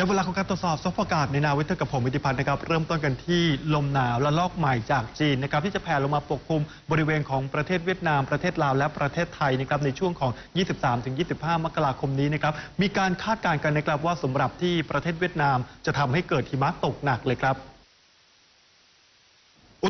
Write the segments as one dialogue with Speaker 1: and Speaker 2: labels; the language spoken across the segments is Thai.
Speaker 1: ี๋ยวเวลาของการตรวจสอบสภาพอากาศในนาวิทยกับผมวิติพันธ์นะครับเริ่มต้นกันที่ลมหนาวและลอกใหม่จากจีนนะครับที่จะแผ่ลงมาปกคลุมบริเวณของประเทศเวียดนามประเทศลาวและประเทศไทยนะครับในช่วงของ 23-25 มกราคมนี้นะครับมีการคาดการณ์กันนะครับว่าสำหรับที่ประเทศเวียดนามจะทำให้เกิดหิมะตกหนักเลยครับ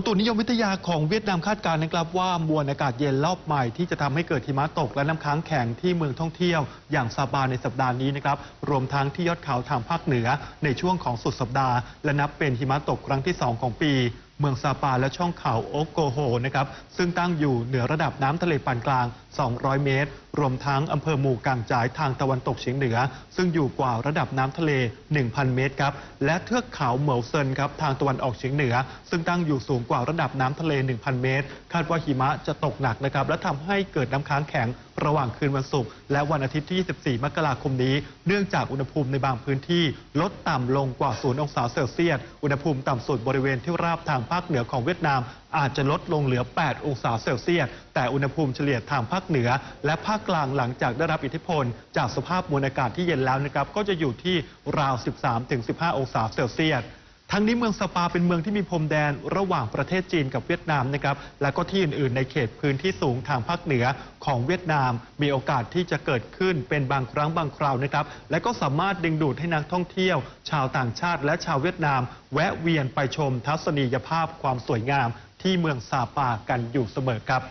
Speaker 1: อุตุนิยมวิทยาของเวียดนามคาดการณ์นะครับว่ามวลอากาศเย็นรอบใหม่ที่จะทำให้เกิดหิมะตกและน้ำค้างแข็งที่เมืองท่องเที่ยวอย่างซาบาในสัปดาห์นี้นะครับรวมทั้งที่ยอดเขาทางภาคเหนือในช่วงของสุดสัปดาห์ และนับเป็นหิมะตกครั้งที่ 2 ของปี เมืองซาปาและช่องเขาโอโกโฮนะครับซึ่งตั้งอยู่เหนือระดับน้ำทะเลปานกลาง 200 เมตร รวมทั้งอำเภอหมู่กางจายทางตะวันตกเฉียงเหนือ ซึ่งอยู่กว่าระดับน้ำทะเล 1,000 เมตรครับและเทือกเขาเหมวเซินครับทางตะวันออกเฉียงเหนือ ซึ่งตั้งอยู่สูงกว่าระดับน้ำทะเล 1,000 เมตร คาดว่าหิมะจะตกหนักนะครับและทำให้เกิดน้ำค้างแข็ง ระหว่างคืนวันศุกร์และวันอาทิตย์ที่ 24 มกราคมนี้ เนื่องจากอุณหภูมิในบางพื้นที่ลดต่ำลงกว่า 0 องศาเซลเซียส อุณหภูมิต่ำสุดบริเวณที่ราบทางภาคเหนือของเวียดนาม อาจจะลดลงเหลือ 8 องศาเซลเซียส แต่อุณหภูมิเฉลี่ยทางภาคเหนือ และภาคกลางหลังจากได้รับอิทธิพล จากสภาพมวลอากาศที่เย็นแล้วนะครับก็จะอยู่ที่ราว 13-15 องศาเซลเซียส ทั้งนี้เมืองสปาเป็นเมืองที่มีพรมแดนระหว่างประเทศจีนกับเวียดนามนะครับ และก็ที่อื่น ๆ ในเขตพื้นที่สูงทางภาคเหนือของเวียดนาม มีโอกาสที่จะเกิดขึ้นเป็นบางครั้งบางคราวนะครับ และก็สามารถดึงดูดให้นักท่องเที่ยว ชาวต่างชาติและชาวเวียดนาม แวะเวียนไปชมทัศนียภาพความสวยงาม ที่เมืองซาปากันอยู่เสมอครับ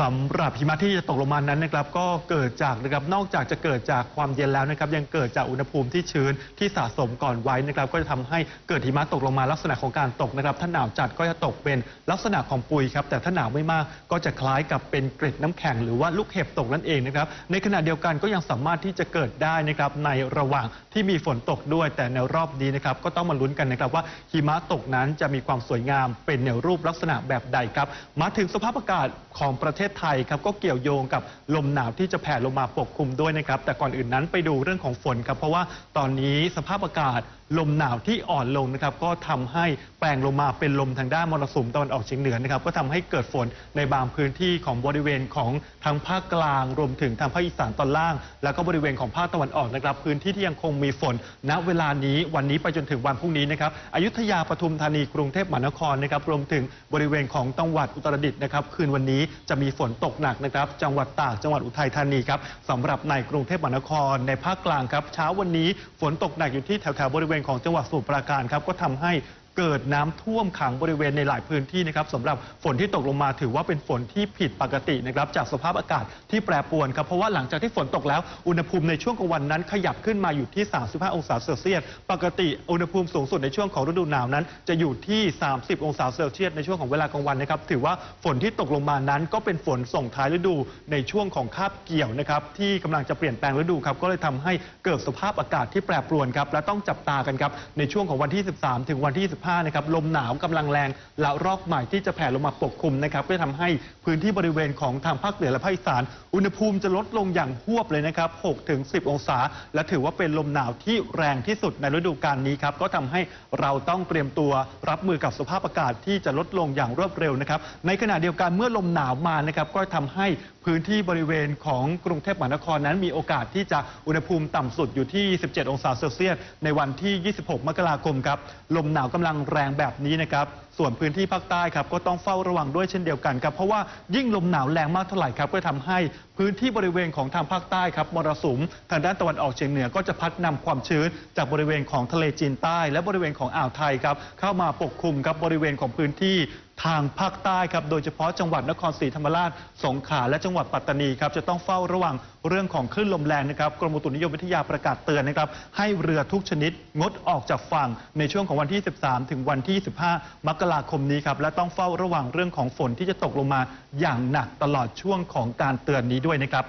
Speaker 1: สำหรับหิมะที่จะตกลงมานั้นนะครับก็เกิดจากนะครับนอกจากจะเกิดจากความเย็นแล้วนะครับยังเกิดจากอุณหภูมิที่ชื้นที่สะสมก่อนไว้นะครับก็จะทำให้เกิดหิมะตกลงมาลักษณะของการตกนะครับถ้าหนาวจัดก็จะตกเป็นลักษณะของปุยครับแต่ถ้าหนาวไม่มากก็จะคล้ายกับเป็นเกล็ดน้ำแข็งหรือว่าลูกเห็บตกนั่นเองนะครับในขณะเดียวกันก็ยังสามารถที่จะเกิดได้นะครับในระหว่างที่มีฝนตกด้วย แต่ในรอบนี้นะครับก็ต้องมาลุ้นกันนะครับว่าหิมะตกนั้นจะมีความสวยงามเป็นแนวรูปลักษณะแบบใดครับมาถึงสภาพอากาศของประเทศไทยครับก็เกี่ยวโยงกับลมหนาวที่จะแผ่ลงมาปกคลุมด้วยนะครับแต่ก่อนอื่นนั้นไปดูเรื่องของฝนครับเพราะว่าตอนนี้สภาพอากาศลมหนาวที่อ่อนลงนะครับก็ทำให้แปลงลงมาเป็นลมทางด้านมรสุมตะวันออกเฉียงเหนือนะครับก็ทำให้เกิดฝนในบางพื้นที่ของบริเวณของทางภาคกลาง รวมถึงทางภาคอีสานตอนล่าง แล้วก็บริเวณของภาคตะวันออกนะครับพื้นที่ที่ยังคงมีฝน ณเวลานี้วันนี้ไปจนถึงวันพรุ่งนี้นะครับอยุธยาปทุมธานีกรุงเทพมหานครนะครับรวมถึงบริเวณของจังหวัดอุตรดิตถ์นะครับคืนวันนี้จะมีฝนตกหนักนะครับจังหวัดตากจังหวัดอุทัยธานีครับสำหรับในกรุงเทพมหานครในภาคกลางครับเช้าวันนี้ฝนตกหนักอยู่ที่แถวๆบริเวณของจังหวัดสมุทรปราการครับก็ทำให้ เกิดน้ำท่วมขังบริเวณในหลายพื้นที่นะครับสำหรับฝนที่ตกลงมาถือว่าเป็นฝนที่ผิดปกตินะครับจากสภาพอากาศที่แปรปรวนครับเพราะว่าหลังจากที่ฝนตกแล้วอุณหภูมิในช่วงกลางวันนั้น ขยับขึ้นมาอยู่ที่ 35 องศาเซลเซียสปกติอุณหภูมิสูงสุดในช่วงของฤดูหนาวนั้น จะอยู่ที่ 30 องศาเซลเซียสในช่วงของเวลากลางวันนะครับถือว่าฝนที่ตกลงมานั้น ก็เป็นฝนส่งท้ายฤดูในช่วงของคาบเกี่ยวนะครับที่กำลังจะเปลี่ยนแปลงฤดูครับก็เลยทำให้เกิดสภาพอากาศที่แปรปรวนครับและต้องจับตากันครับในช่วงของวันที่ 13 ถึงวันที่15นะครับลมหนาวกำลังแรงและรอกใหม่ที่จะแผ่ลงมาปกคลุมนะครับก็จะทำให้พื้นที่บริเวณของทางภาคเหนือและภาคอีสานอุณหภูมิจะลดลงอย่างหวบเลยนะครับ6ถึง10 องศา และถือว่าเป็นลมหนาวที่แรงที่สุดในฤดูกาลนี้ครับก็ทำให้เราต้องเตรียมตัวรับมือกับสภาพอากาศที่จะลดลงอย่างรวดเร็วนะครับในขณะเดียวกันเมื่อลมหนาวมานะครับก็ทำให้พื้นที่บริเวณของกรุงเทพมหานครนั้นมีโอกาสที่จะอุณหภูมิต่ำสุดอยู่ที่ 17 องศาเซลเซียสในวันที่ 26 มกราคมครับลมหนาวกำลังแรงแบบนี้นะครับส่วนพื้นที่ภาคใต้ครับก็ต้องเฝ้าระวังด้วยเช่นเดียวกันครับเพราะว่ายิ่งลมหนาวแรงมากเท่าไหร่ครับก็ทำให้ พื้นที่บริเวณของทางภาคใต้ครับมรสุมทางด้านตะวันออกเฉียงเหนือก็จะพัดนำความชื้น จากบริเวณของทะเลจีนใต้ และบริเวณของอ่าวไทยครับเข้ามาปกคลุมครับบริเวณของพื้นที่ทางภาคใต้ครับ โดยเฉพาะจังหวัดนครศรีธรรมราช สงขลา และจังหวัดปัตตานีครับ จะต้องเฝ้าระวังเรื่องของคลื่นลมแรงนะครับ กรมอุตุนิยมวิทยาประกาศเตือนนะครับ ให้เรือทุกชนิดงดออกจากฝั่งในช่วงของวันที่ 13 ถึงวันที่ 15 มกราคมนี้ครับ และต้องเฝ้าระวังเรื่องของฝนที่จะตกลงมาอย่างหนักตลอดช่วงของการเตือนนี้ด้วยนะครับ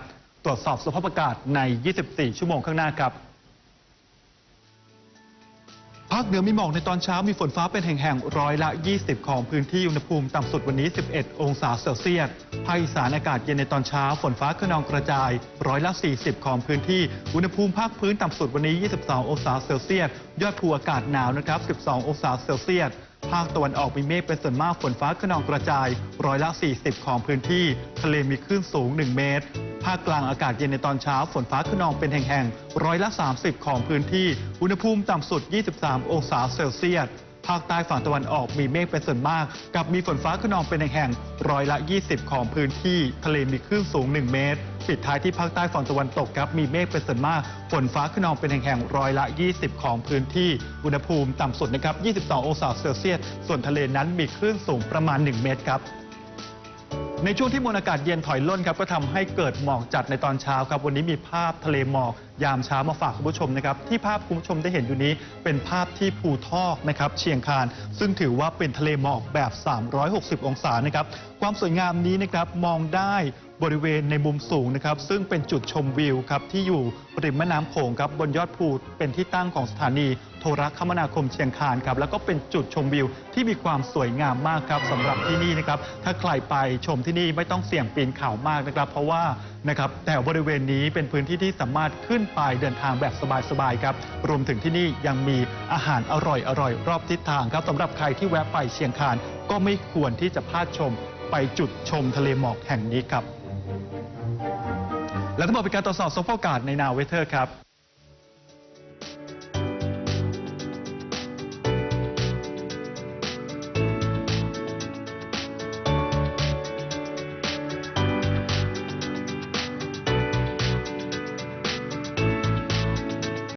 Speaker 1: ตรวจสอบสภาพอากาศใน 24 ชั่วโมงข้างหน้าครับภาคเหนือมีหมอกในตอนเช้ามีฝนฟ้าเป็นแห่งๆร้อยละ 20 ของพื้นที่อุณหภูมิต่ำสุดวันนี้ 11 องศาเซลเซียสภาคอีสานอากาศเย็นในตอนเช้า ฝนฟ้าขนองกระจายร้อยละ 40 ของพื้นที่อุณหภูมิภาคพื้นต่ำสุดวันนี้ 22 องศาเซลเซียสยอดภูอากาศหนาวนะครับ 12 องศาเซลเซียส ภาคตะวันออกมีเมฆเป็นส่วนมากฝนฟ้าขนองกระจาย ร้อยละ 40 ของพื้นที่ ทะเลมีคลื่นสูง 1 เมตร ภาคกลางอากาศเย็นในตอนเช้าฝนฟ้าขนองเป็นแห่งๆ ร้อยละ 30 ของพื้นที่ อุณหภูมิต่ำสุด 23 องศาเซลเซียส ภาคใต้ฝั่งตะวันออกมีเมฆเป็นส่วนมาก กับมีฝนฟ้าขนองเป็นแห่งๆร้อยละ 20 ของพื้นที่ทะเลมีคลื่นสูง 1 เมตร ปิดท้ายที่ภาคใต้ฝั่งตะวันตกครับมีเมฆเป็นส่วนมาก ฝนฟ้าขนองเป็นแห่งๆร้อยละ 20 ของพื้นที่อุณหภูมิต่ำสุดนะครับ 22 องศาเซลเซียส ส่วนทะเลนั้นมีคลื่นสูงประมาณ 1 เมตรครับ ในช่วงที่มวลอากาศเย็นถอยล่นครับก็ทำให้เกิดหมอกจัดในตอนเช้าครับวันนี้มีภาพทะเลหมอกยามเช้ามาฝากคุณผู้ชมนะครับที่ภาพคุณผู้ชมได้เห็นอยู่นี้เป็นภาพที่ภูทอกนะครับเชียงคาน ซึ่งถือว่าเป็นทะเลหมอกแบบ 360 องศานะครับความสวยงามนี้นะครับมองได้ บริเวณในมุมสูงนะครับ ซึ่งเป็นจุดชมวิวครับที่อยู่ริมแม่น้ำโขงครับบนยอดภูเป็นที่ตั้งของสถานีโทรคมนาคมเชียงคานครับแล้วก็เป็นจุดชมวิวที่มีความสวยงามมากครับสำหรับที่นี่นะครับถ้าใครไปชมที่นี่ไม่ต้องเสี่ยงปีนเขามากนะครับ เพราะว่านะครับแต่บริเวณนี้เป็นพื้นที่ที่สามารถขึ้นไปเดินทางแบบสบายๆครับรวมถึงที่นี่ยังมีอาหารอร่อยๆรอบทิศทางครับสำหรับใครที่แวะไปเชียงคานก็ไม่ควรที่จะพลาดชมไปจุดชมทะเลหมอกแห่งนี้ครับ และทั้งหมดเป็นการตรวจสอบสภาพอากาศในนาวเวเทอร์ครับ